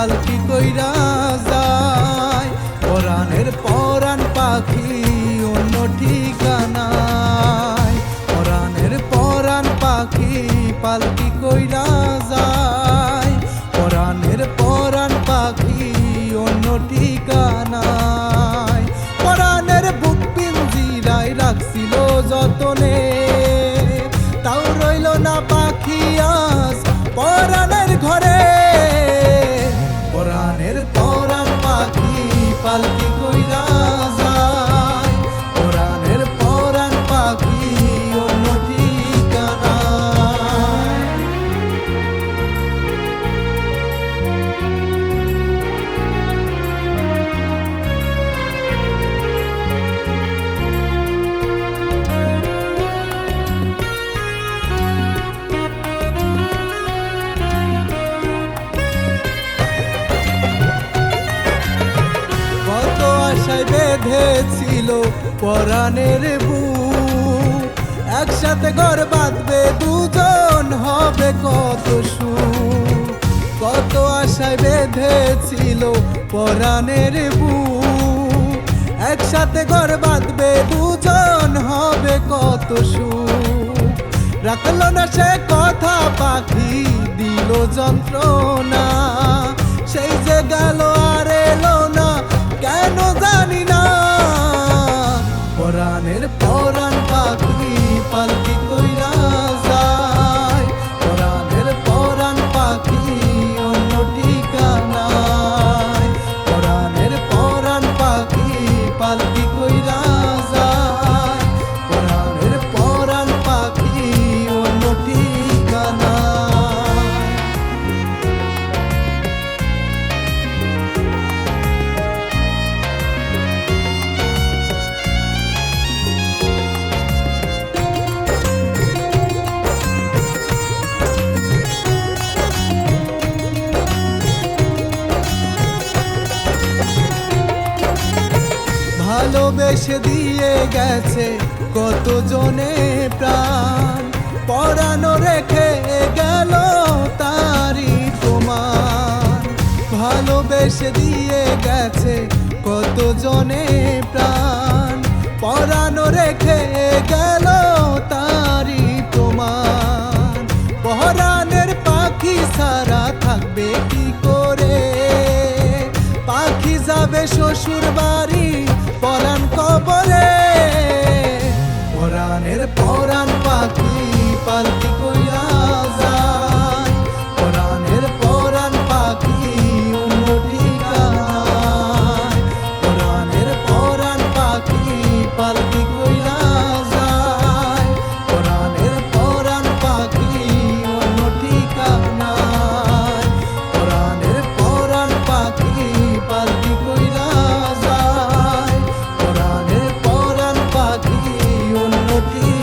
পালকি কইরা যায়। পরাণের পরাণ পাখি অন্য ঠিকানায়। পরাণের পরাণ পাখি পালকি কইরা যায়। পরাণের পরাণ পাখি অন্য ঠিকানায়। পরাণের বুক পিঞ্জিরায় রাখছিল যতনে। তাও রইল না পাখি আজ। পরাণের পালকি কইরা আশায় বেঁধেছিল পরাণের বুক। একসাথে ঘর বাঁধবে, দুজন হবে কত সুখ। কত আশায় বেঁধেছিল পরাণের বুক। একসাথে ঘর বাঁধবে, দুজন হবে কত সুখ। রাখল না সে কথা, পাখি দিল যন্ত্রণা। জানি না ভালোবেসে দিয়ে গেছে কত জনে প্রাণ। পরানো রেখে গেল তারি তোমার ভালোবেসে দিয়ে গেছে কত জনে প্রাণ। পরানো রেখে গেল তারি তোমার পরাণের পাখি সারা থাকবে কি করে? পাখি যাবে শ্বশুর বাড়ি পরাণ কবরে পরাণের পালকি ti